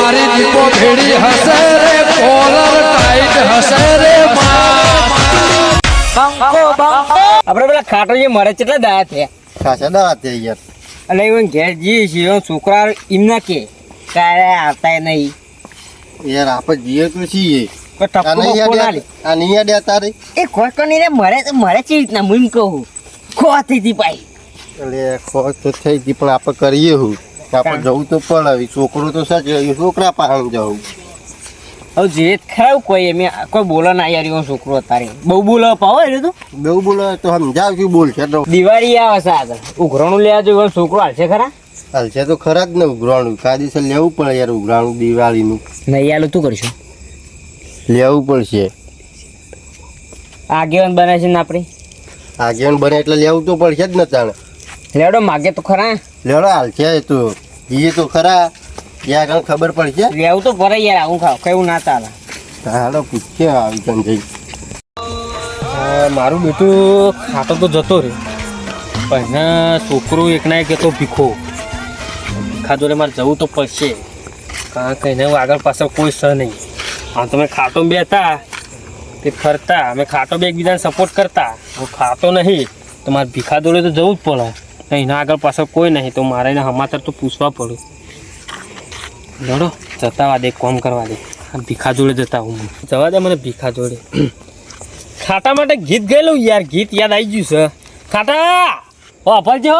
મારી દીપો ભેડી હશે રે કોલર ટાઈટ હશે રે આપડે પેલા ખાટો જે મરે કેટલા દાયા થયા? ખાસા દાવા થયા યાર. એટલે એવું ઘેર જઈએ છીએ છોકરા એમના કે કારે આવતા નહીં. યાર આપણે જીએ તો છીએ. આપણે કરીએ હું આપણે જવું તો પડે છોકરો તો સાચે છોકરા પાસે જવું. હવે જે ખરાબ કોઈ એમ કોઈ બોલો ના યાર એવો છોકરો અત્યારે. બહુ બોલો પાવો એટલે તું? બહુ બોલો તો સમજાવ શું બોલ છે તો. દિવાળી આવે છે આગળ ઉઘરાણું લેવા જો એવો છોકરો હાલશે ખરા? હાલશે તો ખરા જ ને ઉઘરાણું. કાયદેસર લેવું પડે યાર ઉઘરાણું દિવાળીનું. નહીં આલું તું કરશું. લેવું પડશે. આગેવાન બને છે ને આપણે? આગેવાન બને એટલે લેવું તો પડશે જ ને તાણે. લેડો માગે તો ખરા. લેડો હાલ છે તો. જઈએ તો ખરા. યાર આગળ ખબર પડશે લેવું તો પડે યાર આવું ખાવ. કેવું ના ચાલે. હાલો પૂછે આવી કન જઈ મારું બેટું ખાતો તો જતો રે પણ છોકરો એક ના એક હતો ભીખો. ભીખા રે મારે જવું તો પડશે. કારણ કે એને આગળ પાછળ કોઈ સ નહીં. આમ તમે ખાટો બે હતા તે ફરતા. અમે ખાટો બે એકબીજાને સપોર્ટ કરતા. હું ખાતો નહીં. તો મારે ભીખા દોડે તો જવું જ પડે. એના આગળ પાછળ કોઈ નહીં, તો મારે એને હમાતર તો પૂછવા પડે. લડો, જતા દે, કોમ કરવા દે. ભીખા જોડે જતા હું. જવા દે મને ભીખા જોડે. ખાટા માટે ગીત ગયેલું યાર, ગીત યાદ આવી ગયું છે. ખાટા! વાપરજો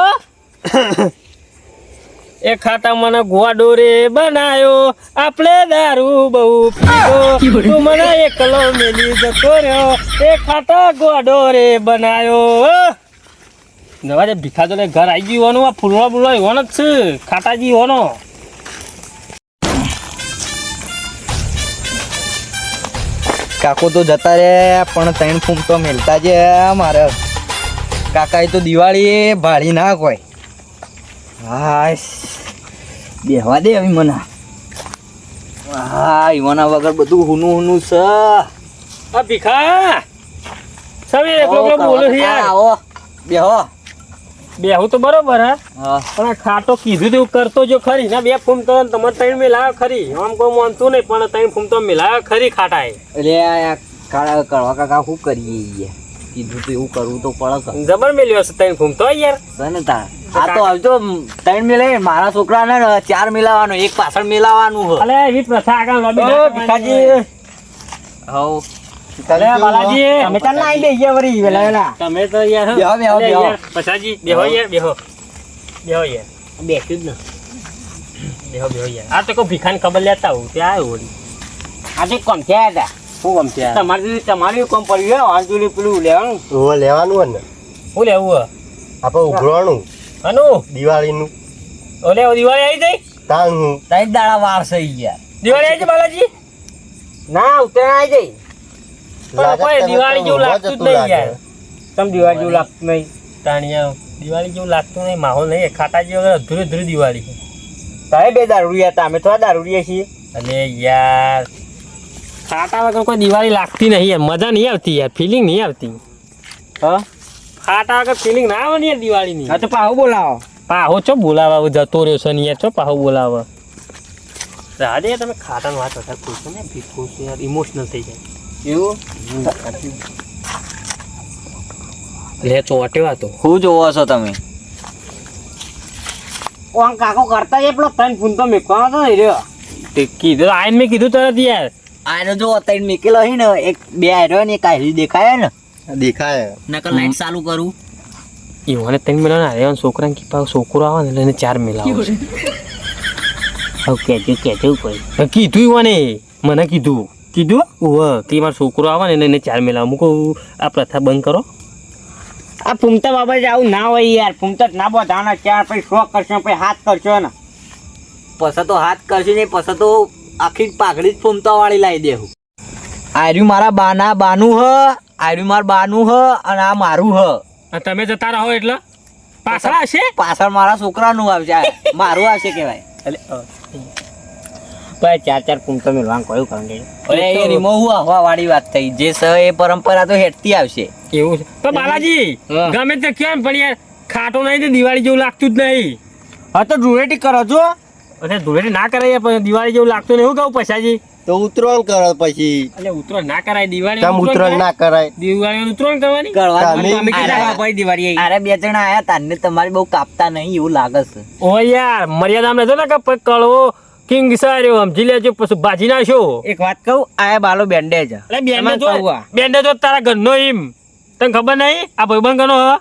એ ખાતા મને ગોવા ડોરે બનાયો આપણે દારૂ બહુ પીધો. તું મને એકલો મેલી જતો રહ્યો, એ ખાતા ગોવા ડોરે બનાયો. નવા જે ભીખા જોડે ઘર આવી ગયું હોવાનું આ ફૂલવા ફૂલવા એવાનો જ છે. ખાટાજી હોનો. કાકો તો જતા રે પણ ત્રણ ફૂમ તો મેલતા છે મારે કાકા તો દિવાળી ભાળી ના કોઈ હા બેહવા દે હવે મને. હા ઈવાના વગર બધું હુનું હુનું છે. આ ભીખા? સવે એકલો એકલો બોલો છે આવો. બેહો. બેહું તો બરોબર હા? પણ આ ખાટો કીધું તેવું કરતો જો ખરી. ના બે ફૂમ તો તમારે ત્રણ મિલાવ ખરી. આમ કોઈ માનતું નહીં પણ ત્રણ ફૂમ તો મિલાવ ખરી ખાટાએ. એટલે કાળા કળવા કાકા શું કરીએ કીધું તો એવું કરવું તો પડે જબર મેલ્યો છે ત્રણ ફૂમ તો યાર. ને તાર આ તો હવે તો ત્રણ મિલે મારા છોકરાને ચાર મિલાવાનું એક પાછળ મિલાવાનું અલે એવી પ્રથા આગળ ભીખાજી. હવ. બાલાજી અમે વેલા વેલા. તમે તો યાર બેહો, બેહો, બેહો. પછાજી બેહો યાર બેહો. બેહો યાર બેસ્યું જ ને. બેહો બેહો યાર આ તો કોઈ ભીખાની ખબર લેતા હું ત્યાં આવ્યો વળી. આજે કોમ થયા હતા. શું ગમ ત્યાં તમારી તમારી કોમ પડ્યું હોય વાંચું પેલું લેવાનું. લેવાનું હોય ને. શું લેવું હે? આપણે ઉઘરાણું અનુ દિવાળીનું. ઓલે દિવાળી આવી જઈ તાણ હું ત્રણ દાડા વાર છે ગયા. દિવાળી આવી બાલાજી? ના ઉત્તરાયણ આવી જઈ પણ કોઈ દિવાળી જેવું લાગતું જ નહીં યાર. તમ દિવાળી જેવું લાગતું નહીં તાણિયા. દિવાળી જેવું લાગતું નહીં માહોલ નહીં ખાટા જેવું અધૂરી અધૂરી દિવાળી. છે તમે બે દારૂડિયા હતા અમે થોડા દારૂડિયા છીએ. અને યાર. ખાટા વગર કોઈ દિવાળી લાગતી નહીં યાર મજા નહીં આવતી યાર ફિલિંગ નહીં આવતી. હા? ખાટા વગર ફિલિંગ ના આવે ને યાર દિવાળીની. હા તો પાહો બોલાવો. પાહો ચો બોલાવા જતો રહ્યો છે ને યાર ચો પાહો બોલાવા. રાજે તમે ખાટાનો વાત વધારે પૂછો ને? છે યાર ઇમોશનલ થઈ જાય. એવું? લે ચોટ્યો તો શું જોવો છો તમે? ઓન કાકો કરતા જ પેલો ત્રણ ફૂન તો મેકવાનો તો નહીં રહ્યો. તે કીધું આઈને મેં કીધું તરત યાર. આનો જો ત્રણ મેકેલો હી ને એક બે આર્યો ને એક આયરી દેખાય ને. દેખાય. નકર લાઈટ ચાલુ કરું. ઈવાને ત્રણ મિલાવ ના રહ્યા છોકરાને કી પાછો છોકરો આવે ને એટલે એને ચાર મિલાવ હવે કેજો કેજો કોઈ. કીધું ઈવાને મને કીધું. કીધું ઓહ કે મારો છોકરો આવે ને એને ચાર મેલા મૂકો. આ પ્રથા બંધ કરો. આ ફૂમતા બાબા જ આવું ના હોય યાર. ફૂમતા જ ના બધાના ચાર પછી શોખ કરશો પછી હાથ કરશો ને પછા તો હાથ કરશે નહીં પછા તો આખી પાઘડી જ ફૂમતા વાળી લાવી દેવું આર્યું મારા બાના બાનું હ આર્યું મારા બાનું હ અને આ મારું હ. તમે જતા રહો એટલે. પાછળ હશે પાછળ મારા છોકરાનું આવશે. મારું આવશે કહેવાય. ભાઈ ચાર ચાર ફૂમતા મેળવાનું કયું કારણ અરે એ રીમો હું હવા વાળી વાત થઈ. જે સ એ પરંપરા તો હેઠતી આવશે. એવું છે. તો બાલાજી ગમે તે કેમ પણ યાર ખાટો નહીં તો દિવાળી જેવું લાગતું જ નહીં. હા તો ધૂળેટી કરો છો? અરે ધૂળેટી ના કરાય પણ દિવાળી જેવું લાગતું નહીં. એવું કહું પછાજી. તો ઉતરોણ કરો પછી. એટલે ઉતરો ના કરાય દિવાળી તમ ઉતરાણ ના કરાય? દિવાળી ઉતરણ કરવાની? તમે ભાઈ દિવાળી અરે બે જણા આયા તાને તમારી બહુ કાપતા નહીં એવું લાગે છે. ઓ યાર મર્યાદા લેજો ને કે કળવો. કિંગ સાર્યો સમજી લેજો પછી ભાજી નાખ્યો એક વાત કહું આ બાલો બેન્ડેજ એટલે બેન્ડેજ બેન્ડેજ તો તારા ઘરનો એમ તને ખબર નહીં? આ ભાઈબંધ ઘરનો હ?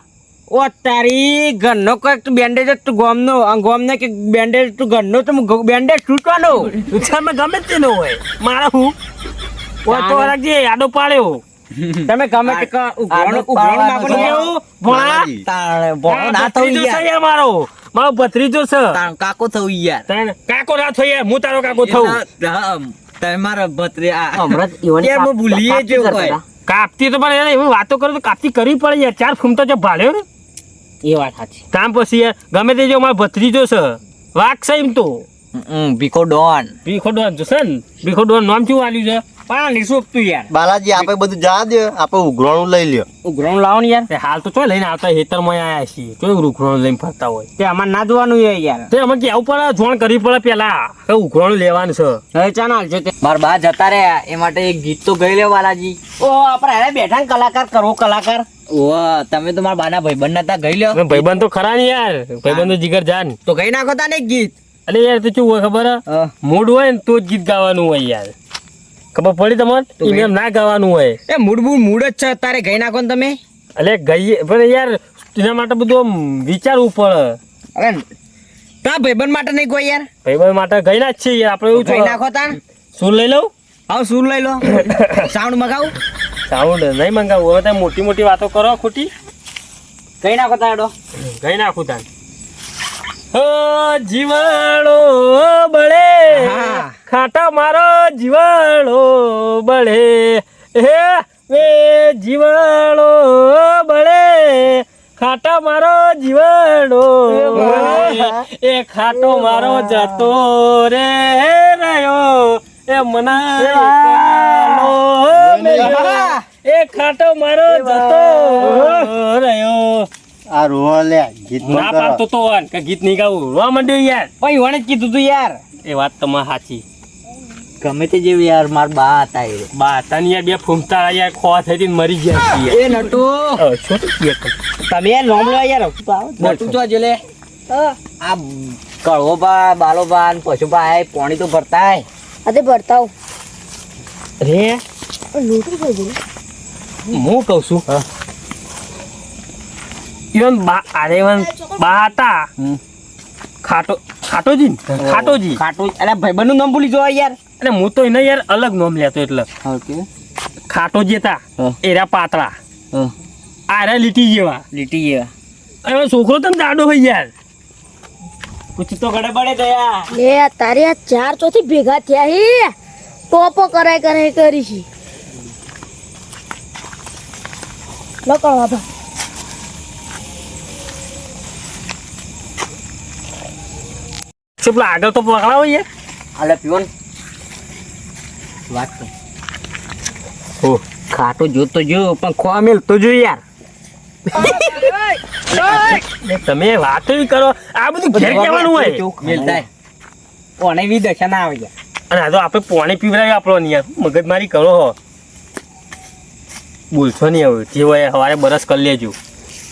ઓ તારી ઘરનો કંઈક બેન્ડેજ તું ગોમનો ગોમને કે બેન્ડેજ તું ઘરનો તો બેન્ડેજ તૂટવાનો ઉછામાં ગમે તે નો હોય. મારા હું? ઓ તો રાખજે આડો પાડ્યો. તમે ગમે તે ક- ઉઘરાણું- ઉઘરાણું ભણા માગો ને. ભોળા. તાણે ભણો ના યાર મારો. મારો ભત્રીજો છે. કાકો થવું યાર. તને કાકો ના થયો યાર હું તારો કાકો થઉં. તમે મારા ભત્રી આ હમણાં ભૂલીએ કાપતી જ. કાપતી તો પણ યાર એવી વાતો કરો તો કાપતી કરવી પડે યાર ચાર ફૂમતો જે ભાળ્યો ને. એ વાત સાચી. કામ પછી યાર ગમે તે જો મારો ભત્રીજો છે વાઘ છે એમ તો. ભીખો ડોન. ભીખો ડોન જોશે ને? ભીખો ડોન નામ શું વાલ્યું છે? પાણી સોપતું યાર. બાલાજી આપણે બધું જા દે આપણે ઉઘરાણું લઈ લ્યો. ઉઘરાણું લાવો ને યાર. હાલ તો ચો લઈને આવતા હેતરમાં આયા છીએ. ચોય ઉઘરાણું લઈને ફરતા હોય. તે અમારે ના જોવાનું હોય યાર. તે અમે કેવું પડે જોણ કરવી પડે પેલા. કે ઉઘરાણું લેવાનું છે. હવે ચાલ તે. મારા બા જતા રહ્યા. એ માટે એક ગીત તો ગઈ લે બાલાજી. ઓ આપણે હવે બેઠા ને કલાકાર કરવો કલાકાર. ઓહ તમે તો મારા બાના ભાઈબંધ નતા ગઈ લ્યો. ભાઈબંધ તો ખરા ને યાર. ભાઈબંધ તો જીગર જાન. તો ગઈ નાખો તા ને ગીત. અરે યાર તો શું હોય ખબર? હે? મૂડ હોય ને તો જ ગીત ગાવાનું હોય યાર. ખબર પડી તમારે એને એમ ના ગાવાનું હોય. એ મૂડ બૂડ મૂડ જ છે તારે ગઈ નાખો ને તમે. એટલે ગઈ પણ યાર એના માટે બધું વિચારવું પડે. અરે તા ભાઈબંધ માટે નહીં કોઈ યાર? ભાઈબંધ માટે ગઈ ના જ યાર આપણે એવું ગઈ નાખો તાણ. સૂર લઈ લઉં? આવ સૂર લઈ લો. સાઉન્ડ મગાવું? સાઉન્ડ નહીં મંગાવું. હવે તમે મોટી મોટી વાતો કરો ખોટી. ગઈ નાખો તાડો ગઈ નાખું તાન ઓ જીવાળો બળે. ખાટા મારો જીવાળો બળે. હે વે જીવાળો બળે ખાટા મારો જીવાળો એ ખાટો મારો જતો રે રહ્યો એ મના. એ ખાટો મારો જતો રહ્યો. આ રોવા લે ગીત ના પાડતો તો વાન કે ગીત નહીં ગાવું. રોવા માંડ્યો યાર. પછી વણે જ કીધું તું યાર. એ વાત તમારી સાચી. ગમે તે જેવી યાર માર બા હતા એ બા તને યાર બે ફૂમતા યાર ખોવા થઈ હતી ને મરી ગયા એ નટુ. તમે યાર નોમલો યાર મોટું તો જો લે આ કળવો બા બાલો બા ને પશુ બા આય પાણી તો ભરતા આય અરે ભરતા રે? લોટું થઈ ગયું હું કહું છું ઈવન બા અરે ઈવન બા હતા. ખાટો ખાટોજી? ખાટોજી. ખાટું અરે ભાઈબંધનું નામ ભૂલી જો યાર. એટલે હું તો એને યાર અલગ નામ લેતો એટલે. ઓકે. ખાટોજી હતા. એરા પાતળા. હા. આ રહ્યા લીટી જેવા. લીટી જેવા. અરે છોકરો તમે દાડો હોય યાર. કુછ તો ગડે બડે ગયા. લે તારે આ ચાર ચોથી ભેગા થયા હે. ટોપો કરાય કરાય કરી છે. લો કરવા શું પેલા આગળ તો પકડાવો યાર આલે પીવન વાત ઓ ખાટું જો તો જો પણ ખોવા મેલ તો જો યાર તમે વાત કરો આ બધું ઘેર હોય મિલતા ઓને બી દશા ના આવે અને આ તો આપણે પાણી પીવડાવી આપણો યાર મગજમારી કરો હો બોલશો નહીં હવે જે હોય સવારે બરસ કરી લેજો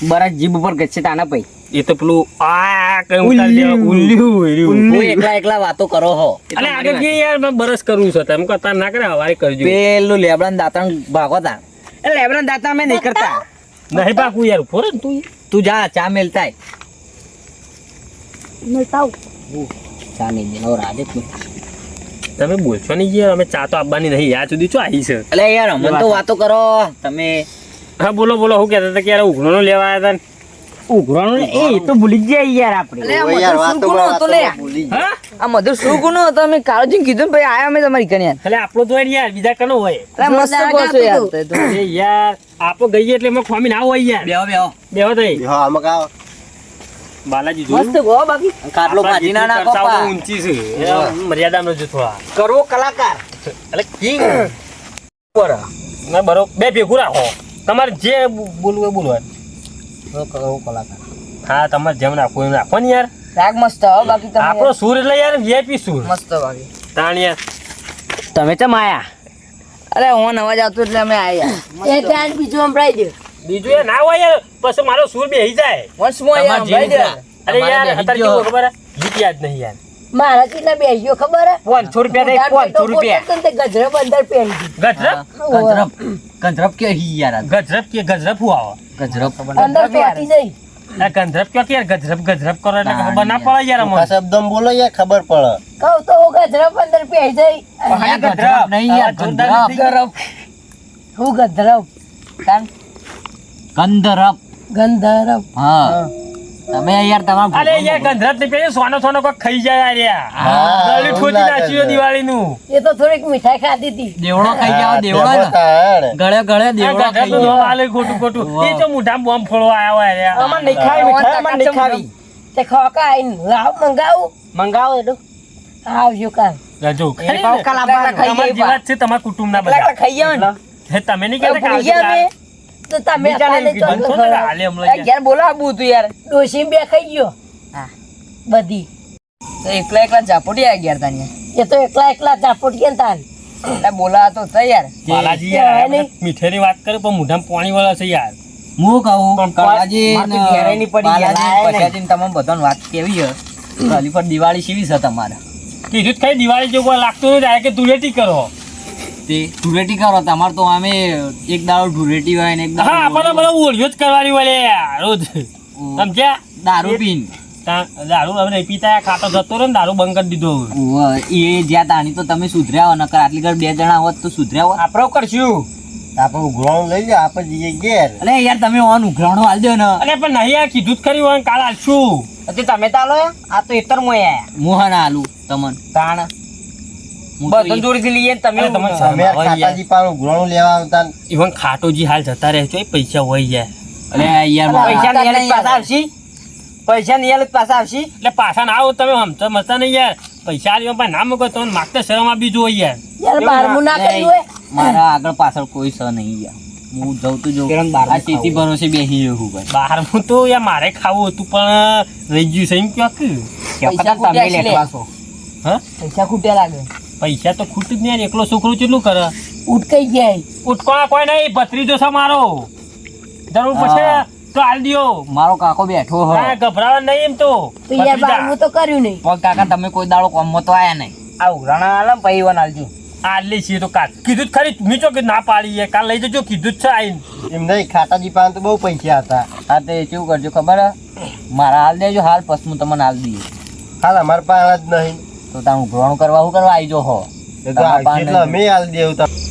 બરાબર જીભ ઉપર ગચ્છે તાના પઈ એ તો પેલું આ કઈ ઉલ્લ્યું એકલા એકલા વાતો કરો હો. અલે આગળ કે યાર મારે બરસ કરવું છે તમે કરતા ના કરે હવારે કરજો. પેલું લેબડા દાંતણ ભાગો તા એ લેબરા દાતા અમે નહીં કરતા. નહીં પાકું યાર ઊભો રહે ને તું. તું જા ચા મેલતા મળતા હું ચા નહીં દેનો રાજે તું તમે બોલશો નહીં યાર અમે ચા તો આપવાની નહીં. યાર સુધી શું આવી છે. અલે યાર અમને તો વાતો. કરો. તમે હા બોલો બોલો. હું કહેતા હતા કે યાર ઉઘણો લેવા આવ્યા હતા ઉઘરાણું એ તો ભૂલી જાય યાર આપણે. યાર વાતો માં વાતોમાં ભૂલી આ મધુર શું ગુનો હતો? અમે કાળજી કીધું ભાઈ આયા અમે તમારી કન્યા એટલે આપણો તો યાર બીજા કનો હોય. મસ્ત કહો છો યાર. એ યાર આપો ગઈએ એટલે એમાં ખોમી ના હોય યાર. બેહો બેહો. બેહો થઈ હા આમાં કાં બાલાજી જોયું? ગો બાકી. કાટલો ભાજી ના નાખો પા. ઊંચી છે. મર્યાદામાં જો થોડા. કરવો કલાકાર. એટલે કિંગ. ના બરોબર. બે ભેગું રાખો. તમારે જે બોલવું બોલવાનું. કલાકાર. હા તમારે જેમ રાખવું એમ રાખો ને યાર. રાગ મસ્ત હો બાકી તમે. આપણો સૂર એટલે યાર વીઆઈપી સૂર. મસ્ત બાકી. તાણિયા તમે ચમ આયા? અરે હું અવાજ આવતો એટલે અમે આયા. એ ગાન બીજું સંભળાઈ દે બીજું એ ના હોય યાર. પછી મારો સૂર બેહી જાય. વંશ મો યાર તમારે દે અરે યાર અત્યારે કેવું ખબર હે? ગીત યાદ નહીં યાર. મારા કેટલા બેસ્યો ખબર હે? પાંચસો રૂપિયા પાંચસો રૂપિયા પોતે તો તે ગજરબ બંદર પહેરી ગજરબ? કંજરપ કે હી યાર ગજરબ કે ગજરબ હું? આવો ગજરપ અંદર જઈ ગંધરબ કયો કે ગજરપ ગજરબ ગજરબ કરો એટલે ખબર ના પડે યાર અમને. શબ્દમાં બોલો યાર ખબર પડે. કહું તો હું ગજરપ અંદર પી જઈ. ગજરપ નહીં યાર ગંધરપ હું ગધરવ ગંધરપ ગંધરવ હા. તમે યાર તમારા અરે યાર ગંધરાતની પેલી સોનો સોનો કોઈ ખાઈ જાય યાર ગળી લાગે નાખ્યું દિવાળી નું એ તો થોડીક મીઠાઈ ખાધી હતી. દેવડો ખાઈ જાવ દેવડો ને. ગળે ગળે દેવડો ખાઈ ગયો. આલે ખોટું ખોટું. એ તો મોઢામાં બોમ ફોડવા આવ્યા યાર. અમાર નહીં ખાવી મીઠાઈ અમાર નહીં. ખાવી તે ખોકા આઈ લાવ મંગાવું. મંગાવો એટલું આવજો કાલ. રજો ખાઈ પાવ કાલ. તમારા જેવા જ છે તમારા કુટુંબના બધા. ખાઈ જાવ ને. તમે નહીં કહેતા ખાઈ ગયા અમે તો તમે તું યાર. ડોશી બે ખાઈ ગયો. હા. બધી. તો એકલા એકલા ઝાપોટી આવી ગયા તાની એ તો એકલા એકલા ઝાપટ ગયા તાન. એટલે બોલા તો થઈ યાર. બાલાજી યાર. વાત કરે પણ મોઢામાં પાણી વાળા છે યાર. હું કહું કાળાજી તમામ બધા ઘેરે પડી ગયા, લાયા તમે બધાને વાત કેવી છે? ખાલી પર દિવાળી સીવી છે તમારે. કીધું જ દિવાળી જેવું લાગતું નથી કે કે એટી કરો. તે ધૂળેટી કરો તમારે તો અમે એક દાડો ધૂળેટી હોય ને એક હા દાડો આપણને બધો ઓળિયો જ કરવાની વળે રોજ. સમજ્યા દારૂ પીન. દારૂ હવે નહીં પીતા ખાતો જતો રહ્યો ને દારૂ બંધ કરી દીધો એ જ્યાં તાણી તો તમે સુધર્યા હો નકર આટલી ઘર બે જણા હોત તો સુધર્યા હોત. આપણો કરશું? આપણે ઉઘરાણું લઈ જાઓ આપણે જઈએ ઘેર. અરે યાર તમે ઓન ઉઘરાણો હાલ દો ને. અરે પણ નહીં યાર કીધું જ કર્યું હોય કાલ હાલશું તમે તાલો આ તો એતર મોય મોહન આલુ તમન. તાણ. હું તો બધું જોડેથી લઈએ તમે તમે ઉઘરાણો. અમે હોય યાર. ખાતાજી પાણ ઉઘરાણું લેવા આવતા ઇવન ખાટોજી હાલ જતા રહે પૈસા હોય યાર અરે યાર પૈસા મારા- પાછા આવશી. પૈસા નિયાલ જ પાછા આવશી. એટલે પાછા ના આવો તમે હમતા મસ્તા નહીં યાર. પૈસા આલ્યો પણ ના મૂકો તમને માગતા શરમ આપી જોઈએ યાર. યાર ના હોય. મારા આગળ પાછળ કોઈ સ નહીં યાર. હું જઉં તો જઉં. બહારનું આ સ્થિતિ ભરોસે બેસી જવું ભાઈ. બહાર હું તો યાર મારે ખાવું હતું પણ રહી ગયું છે એમ ક્યાંક પૈસા ખૂટ્યા લાગે. પૈસા તો ખૂટ જ નહીં એકલો છોકરો કેટલું કરે? ઉટકાઈ ગયા ઉટકવા કોઈ નહીં ભત્રીજો છે મારો. જરૂર પછી હા. તો હાલ દિયો. મારો કાકો બેઠો હા. હોય ગભરાવા નહીં એમ તો. યાર. બારમું તો કર્યું નહીં. પણ કાકા તમે કોઈ દાડો કોમમાં તો આયા નહીં. આ ઉઘરાણા આલમ ને પછી વન આલજો. આલી છીએ તો કાક. કીધું જ ખરી મેં કે ના પાડીએ કાલ લઈ જજો કીધું જ છે આઈને. એમ નહીં ખાતાજી પાન તો બહુ પૈસા હતા. હા તે કેવું કરજો ખબર હે? મારા હાલ દેજો હાલ પછી હું તમને હાલ દઈએ હાલ અમારે પાસે જ નહીં. તો તમે ઉઘરાણું કરવા શું કરવા આવી જો હો. અમે હાલ દેવું તમને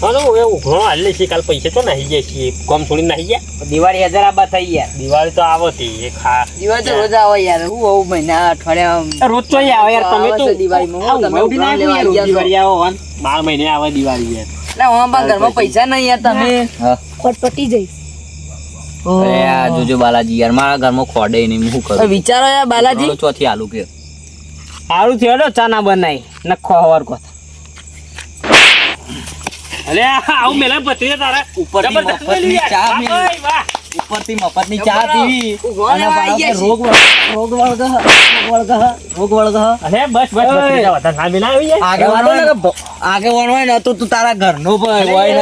હા એ હવે ઉઘરાણો હાલ લઈશી કાલ પૈસા તો નાહી જાય છીએ કોમ થોડી નાહી ગયા દિવાળી હજાર આબા થઈ ગયા. દિવાળી તો આવતી એ ખા દિવાળી તો રોજ આવે યાર હું આવું મહિના અઠવાડિયા રોજ તો આવે યાર તમે તો આવે છે દિવાળીમાં. હું તમે આવું આવી આવી છો. દિવાળી આવો બાર મહિને આવે દિવાળી યાર. એટલે હું ઘરમાં પૈસા નહીં યાર તમે. પટપટી જઈ જોજો બાલાજી યાર મારા ઘરમાં ખોડે નહીં હું કરું? વિચારો યાર બાલાજી. ચોથી આલુ કે. સારું થયો ચા ના બનાવી નખો હવાર કો અલે આવું મેલા પતરી તારા. ઉપર ચા વાહ. ઉપરથી મફતની ચા પીવી અને રોગ રોગ વળગ વળગ રોગ વળગ અરે બસ બસ વધારે ના મેલા આવી જાય. આગેવાન હોય ને, આગેવાન હોય ને તો તું તારા ઘરનો ભાઈ હોય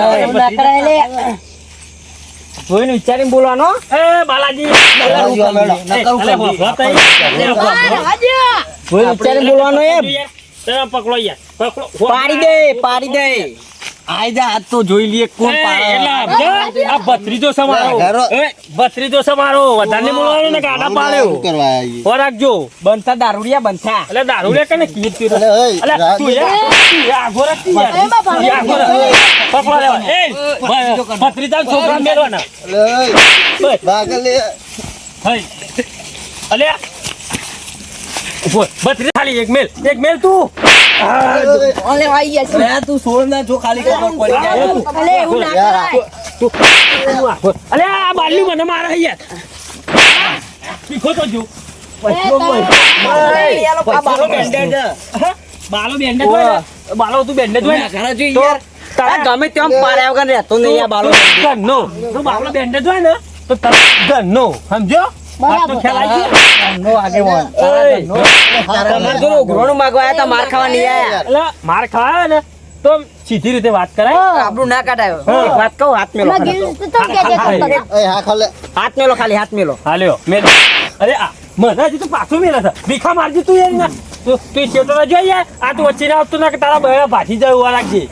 ને. જોઈને વિચારીને બોલવાનો? એ બાલાજી એ. જોઈને વિચારીને બોલવાનો એમ? પકડો યાર. પકડો પાડી દે પાડી દે. આઈ જા આજ તો જોઈ લઈએ કોણ પાડે. આ ભત્રીજો સમારો એ, ભત્રીજો સમારો વધારે બોલવાનો ને ગાડા પાડ્યો કરવા રાખજો બનતા દારૂડિયા બનતા. એટલે દારૂડિયા કને કે ને એટલે તું એ આગો રાખ તું આગો પકડો લેવા. એ, ભત્રીજા છોકરા મેળવાના. અલે, ઓય, ભાગ લે. હઈ. અલે, બત્રી ખાલી એક મેલ એક મેલ તું. ઓલે આવી ગયા છે અરે તું છોડ ના જો ખાલી કરો જાય. અલે એવું ના કરાય અલે આ બાલ્યું મને મારા યાર પીખો તો જો? બાલો બેન્ડેજ હોય? બાલો તું બેન્ડેજ હોય ને? ઘરે જોઈ યાર. તારા ગમે તેમ પાર્યા વગર રહેતો નહીં આ બાલો તું ઘરનો. બાલો બેન્ડેજ હોય ને તો તારે ઘરનો સમજો બરાબર. ખ્યાલ આવી ગયો? ઘરનો આગેવાન તમારે જો ઉઘરાણું માગવા આયા તા માર ખાવા નહીં આયા. એટલે માર ખાવા ને તો સીધી રીતે વાત કરાય. આપણું ના કાઢાયો. એક વાત કહું હાથ મેલો હાથ મેલો ખાલી હાથ મેલો. હાલ્યો મેલ. અરે આ મને હજી તું પાછું મેલે છે. ભીખા મારજી તું યાર ના. તું તું છેટો જોઈ આ તું વચ્ચે ના આવતું ના કે તારા બહેરા ભાજી જાય ઊભા રાખજે.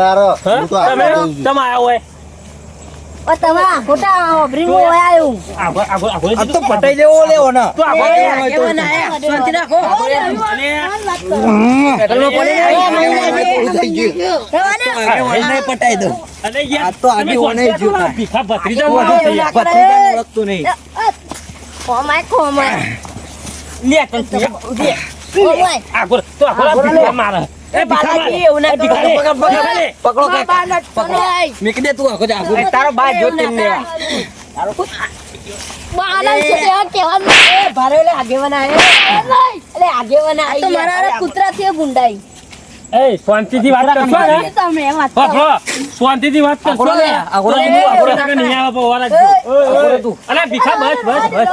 મારો. તમે તમે આયા હોય ઓ તમારા ખોટા બ્રિંગ હોય આવ્યું આગળ આગળ આગળ તો પટાઈ દેવો લેવો ને તું આગળ એ, આગળ શાંતિ રાખો. પૂરું થઈ ગયું. આગેવાનને પટાઈ દો અને યાર આ તો આગળ ઓને કોણ ભીખા ગયા. ભત્રીજાને ઓળખતું નહીં ખોમાય ખોમાય લે તને લે. ખોમાય આગળ તો આગળ ભીખા મારે એ. બાલાજી, એવું ના કરો. પકડ, પકડ. મેકી દે તું આખો તારો બા જો આગેવાન આગેવાન એ ભૂંડાઈ. એ શાંતિથી વાત કરશો ને? તમે વાત કરો. શાંતિથી વાત કરશો ને? લે, આગળ લે. તો નહીં આવે પણ વાર રાખજો. ઓય, ઓય. અલે ભીખા બસ બસ બસ.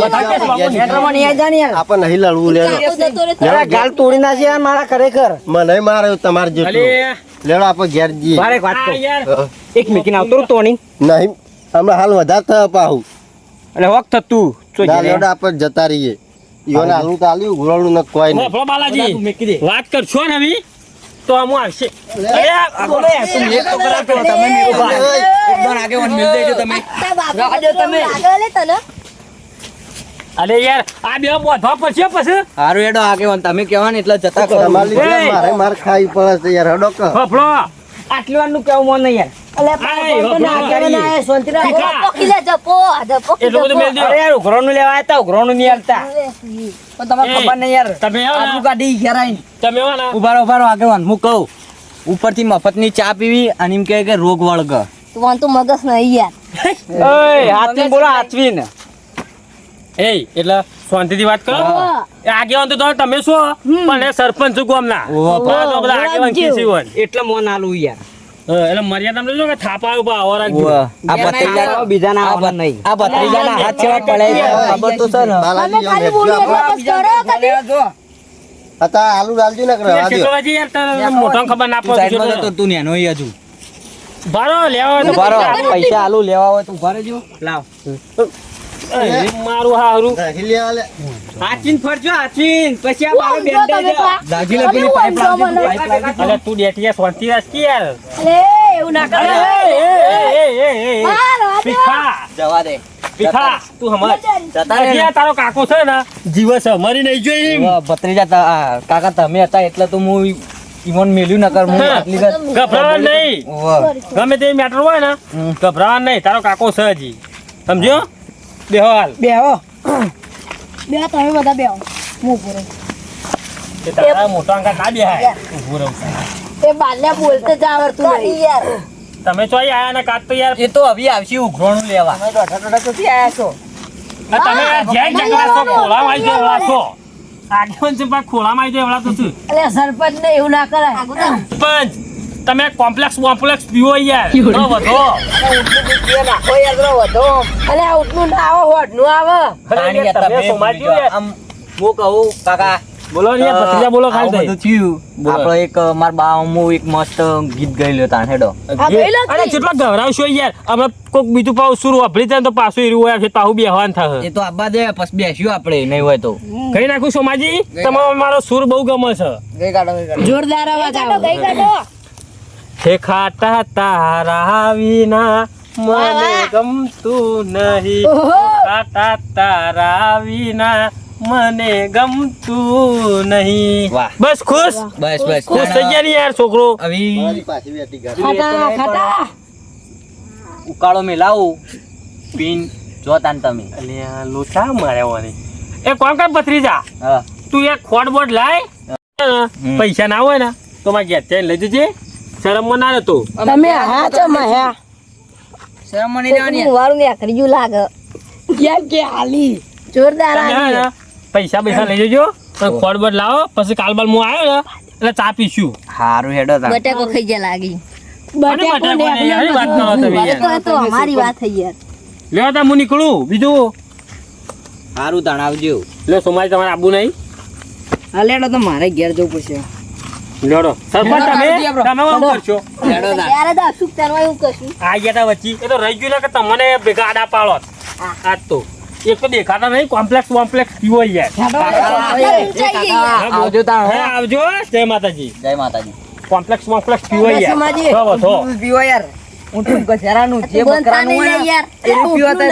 બધા કે બાપુ નહીં. મેટ્રોમાં નહીં આવી જા ને યાર આપણને નહીં લડવું લેડો. કાકો જતો રહે તો તારા ગાલ તોડી નાખી યાર મારા ખરેખર. મને મારે તમારે જેટલું. લેડો આપણે ઘેર મારે વાત યાર. એક મીકીને આવતો તોણી નહીં હમણાં હાલ વધારે થયો પાહું. અને વખત તું. લેડો આપણે જતા રહીએ. ઈવોને આલુ તો આલ્યું ગુલાડું ન કોઈ નહીં. બાપરો બાલાજી વાત કરશો ને હવે? તો આમ આવશે. અરે આ બોલો યાર, તું એક તો કરાવતો તમે મેકો બા. એકદમ આગેવાન મિલ દેજો તમે. તારા તમે. આગળ લે તને. અરે યાર આ બે બોધવા પડશે પછી? હારું એડો આગેવાન. તમે કહેવા ને એટલે જતા કરો મારે મારે માર ખાવી પડે યાર હડો કે બાપરો આટલી વારનું કેવું મન નહીં યાર. અલે થી મફત ને. ને. ચા પીવી અને એમ કે રોગ વળગ. તું મગજ નહીં યાર. ઓય હાથવીને બોલો એ એટલે શાંતિથી વાત કરો. આગેવાન તો તમે- તમે શું પણ સરપંચ ગામના. એટલે મોન આલું યાર. એટલે મર્યાદા સમજો કે થાપા ઉપર આવો રાખજો. આ ભત્રીજા બીજા ના આવવાના નહીં. આ આ ભત્રીજાના હાથ સેવા પડે છે. ખબર તો છે ને. બાલાજી તમે ખાલી બોલો બસ કરો કદી. હતા આલુ ડાલજો ને કે યાર, રવા યાર મોઢામાં ખબર ના પડે તો. તું નેનો ઈ હજુ. ભારો લેવા હોય તો ઊભા પૈસા. આલુ લેવા હોય તો ઊભા જો. લાવ. મારું હારું ફરજો પછી આ મારો. લાગી પાઇપ તું યાર એવું ના કરે. એ, એ, એ, જવા દે. તું સમજ તારો કાકો છે ને. જીવસ છે, મરી નહીં જોઈ ભત્રીજા તા- કાકા તમે હતા એટલે તો હું ઈવોન મેલ્યું નકર હું. આટલી ગભરાવા નહીં. ગમે તે મેટર હોય ને. ગભરાવા નહીં. તારો કાકો છે હજી. સમજ્યો? બેહો. હાલ બેહો બે તમે બધા બેહો. હું ઊભો રહું. તે તારા મોટા અંકા ના બેહાય. ઊભો રહું. એ બાલ્યા બોલતે જ આવડતું નહીં. યાર. તમે ચોઈ આયા ને કાક તો યાર. એ તો હવે આવશે ઉઘરોણું લેવા. તમે દોઢા દોઢા સુધી આયા છો. આ તમે જ્યાં જગ્યા છો ખોળામાં આવી જાય એવડા છો આગેવાન છે પણ ખોળામાં આવી જાય એવડા તો છું. એટલે સરપંચ ને એવું ના કરાય. પંચ તમે કોમ્પ્લેક્સ કોમ્પ્લેક્સ પીવો યાર. ન વધો નાખો યાર પેલો વધો. અલે આ ઉઠનું ના આવે હોડનું આવે. યાર, તમે બે સોમાજી ભૂલી ગયા. યાર. આમ હું કહું કાકા બોલો ને યાર ભત્રીજા બોલો ખાલી બધું થયું. આપણો એક માર બા હું એક મસ્ત ગીત ગાઈ તા હેડો. અરે કેટલા ગવરાવશો યાર અમે કોક બીજું પાછું સુર વાપરી જાય તો પાછું એરું હોય છે પાછું બેહવાન થાય. એ તો આબા દે પછી બેસ્યું આપણે નહીં હોય તો. કઈ નાખું સોમાજી? તમારો મારો સુર બહુ ગમે છે. ગઈ કાઢો જોરદાર અવાજ આવે. ગઈ કાઢો. ખાટા તારા વિના મને ગમતું નહીં. દેખાતા તારા વિના મને ગમતું નહીં. બસ ખુશ? બસ બસ. ખુશ થઈ ગયા યાર છોકરો. હવે મેં લાવું બેઠી ઘર. ખાટા ખાટા. ઉકાળો મેલાવું પીન જોતાન તમે. અલ્યા લોચા માર્યા એ કોણ કામ પથરી જા તું એક ખોટ બોટ લાય. પૈસા ના હોય ને તો મારે ઘેર જઈને લઈ જજે. શરમમાં ના રહેતો. તમે હા છો મહ્યા શરમ મને રહેવાની વારું ને ખરીજું લાગે. કેમ કે હાલી? જોરદાર તમે હે આવી ને પૈસા પૈસા લઈ જજો. અને બડ લાવો પછી કાલ બાલ હું આવ્યો ને એટલે ચા પીશું. હારું હેડો તા બટેકો ખાઈ ગયા લાગી. વાત કરો તમે. યાર. તો અમારી વાત થઈ યાર. લ્યો તા હું નીકળું. બીજું? સારું તણાવજો લે સોમાજી તમારે આબુ નહીં? હા લેડો તો મારે ઘેર જવું પડશે. લેડો સરપંચ તમે? તમે શું કરશો? ત્યારે તો અશુક તરવા એવું કશું. આ ગયા તા વચ્ચે. એ તો રહી ગયું ને કે તમને ભેગા આડા પાડો આ તો. એક તો દેખાતા નહીં કોમ્પ્લેક્સ કોમ્પ્લેક્સ પીવો યાર. આવજો હે. આવજો જય માતાજી. જય માતાજી. કોમ્પ્લેક્સ કોમ્પ્લેક્સ પીવો યાર પીવો યાર. હું તો ગજરાનું જે બકરાનું હોય યાર. એ પીવો તો.